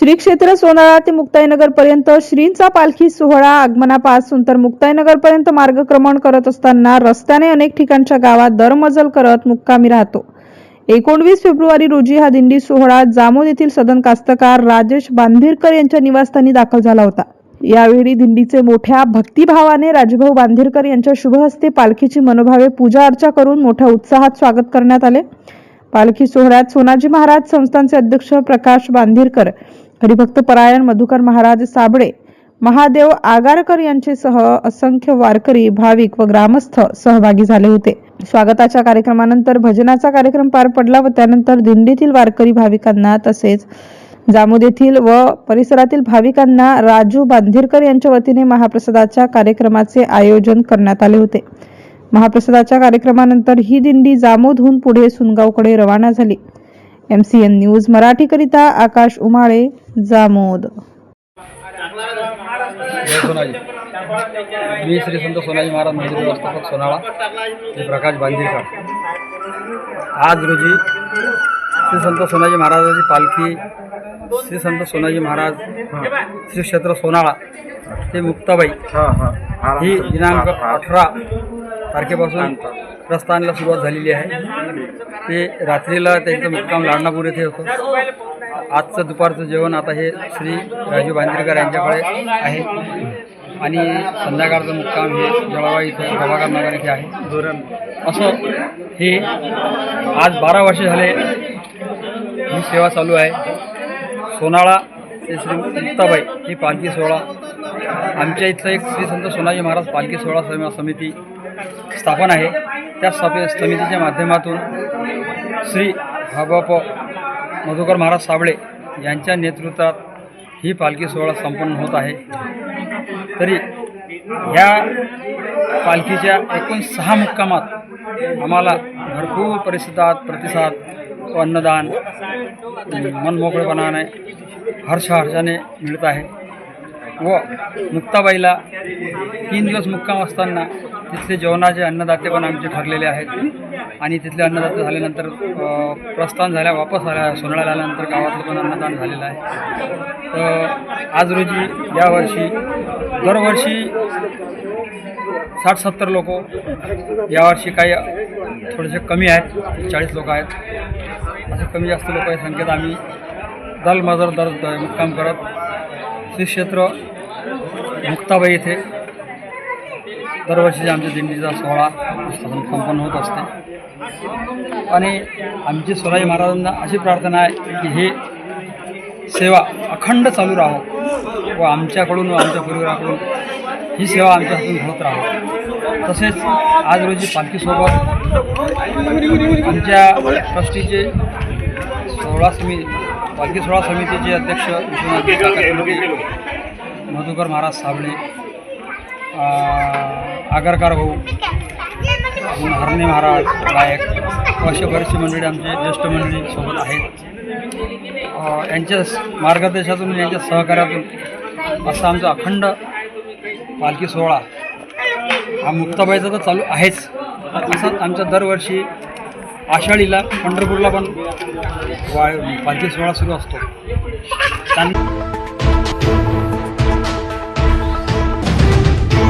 श्री क्षेत्र सोनाळा ते मुक्ताईनगर पर्यंत श्रींचा पालखी सोहळा आगमनापासून तर मुक्ताईनगर पर्यंत मार्गक्रमण करत असताना रस्त्याने अनेक ठिकाणच्या गावात दरमजल करत मुक्कामी राहतो. एकोणवीस फेब्रुवारी रोजी हा दिंडी सोहळा जामोद येथील सदन कास्तकार राजेश बांधिरकर यांच्या निवासस्थानी दाखल झाला होता. यावेळी दिंडीचे मोठ्या भक्तिभावाने राजभाऊ बांधिरकर यांच्या शुभहस्ते पालखीची मनोभावे पूजा अर्चा करून मोठ्या उत्साहात स्वागत करण्यात आले. पालखी सोहळ्यात सोनाजी महाराज संस्थानचे अध्यक्ष प्रकाश बांधिरकर हरिभक्त परायण मधुकर महाराज साबळे महादेव आगारकर यांचेसह असंख्य वारकरी भाविक व ग्रामस्थ सहभागी झाले होते. स्वागताच्या कार्यक्रमानंतर भजनाचा कार्यक्रम पार पडला व त्यानंतर दिंडीतील वारकरी भाविकांना तसेच जामोद येथील व परिसरातील भाविकांना राजू बांधिरकर यांच्या वतीने महाप्रसादाच्या कार्यक्रमाचे आयोजन करण्यात आले होते. महाप्रसादाच्या कार्यक्रमानंतर ही दिंडी जामोदहून पुढे सुनगावकडे रवाना झाली. एम सी एन न्यूज मराठीकरिता आकाश उमाळे जामोद. मी श्री संत सोनाजी महाराज मंदिर व्यवस्थापक सोनाळा. मी प्रकाश बांदिरकर आज रोजी श्री संत सोनाजी महाराजाची पालखी श्री संत सोनाजी महाराज श्री क्षेत्र सोनाळा ते मुक्ताबाई ही दिनांक अठरा तारखेपासून प्रस्थानाला सुरुवात झालेली आहे. ते रात्रीला त्यांचं मुक्काम लाडणापूर येथे होतं. आजचं दुपारचं जेवण आता हे श्री राजू बांदिरकर यांच्याकडे आहे. आणि संध्याकाळचं मुक्काम हे जळगाव इथं प्रभाकर नगर इथे आहे. धोरण असं हे आज बारा वर्षे झाले ही सेवा चालू आहे. सोनाळा ते श्री मुक्ताबाई ही पालखी सोहळा. आमच्या इथलं एक श्री संत सोनाजी महाराज पालखी सोहळा समिती स्थापन आहे. त्या सभे समितीच्या माध्यमातून श्री हबाप मधुकर महाराज साबळे यांच्या नेतृत्वात ही पालखी सोहळा संपन्न होत आहे. तरी ह्या पालखीच्या एकूण सहा मुक्कामात आम्हाला भरपूर परिस्थितीत प्रतिसाद अन्नदान मनमोकळेपणाने हर्ष हर्षाने मिळत आहे. व मुक्ताबाईला तीन दिवस मुक्काम असताना तिथले जेवणाचे अन्नदाते पण आमचे ठरलेले आहेत. आणि तिथले अन्नदाते झाल्यानंतर प्रस्थान झाल्या वापस आल्या सोनाळ्याला आल्यानंतर गावातलं पण अन्नदान झालेलं आहे. तर आज रोजी यावर्षी दरवर्षी साठ सत्तर लोक यावर्षी काही थोडेसे कमी आहेत चाळीस लोक आहेत. असे कमी जास्त लोक संख्येत आम्ही दल मजर दर मुक्काम करत श्री क्षेत्र मुक्ताबाई येथे दरवर्षी आमच्या दिंडीचा सोहळा संपन्न होत असते. आणि आमची सोनाई महाराजांना अशी प्रार्थना आहे की हे सेवा अखंड चालू राहो व आमच्याकडून व आमच्या परिवाराकडून ही सेवा आमच्या हातून होत राहो. तसेच आज रोजी पालखीसोबत आमच्या ट्रस्टीचे सोहळा समिती पालखी सोहळा समितीचे अध्यक्ष विश्वनाथ मधुकर महाराज साबळे आगरकार भाऊ हरणे महाराज गायक असे बरेचसे मंडळी आमचे ज्येष्ठ मंडळी सोबत आहेत. यांच्या मार्गदर्शातून मार्गदर्शनातून यांच्या सहकार्यातून असा आमचा अखंड पालखी सोहळा हा मुक्ताबाईचा तर चालू आहेच. तसंच आमच्या दरवर्षी आषाढीला पंढरपूरला पण वा पालखी सोहळा सुरू असतो. त्यां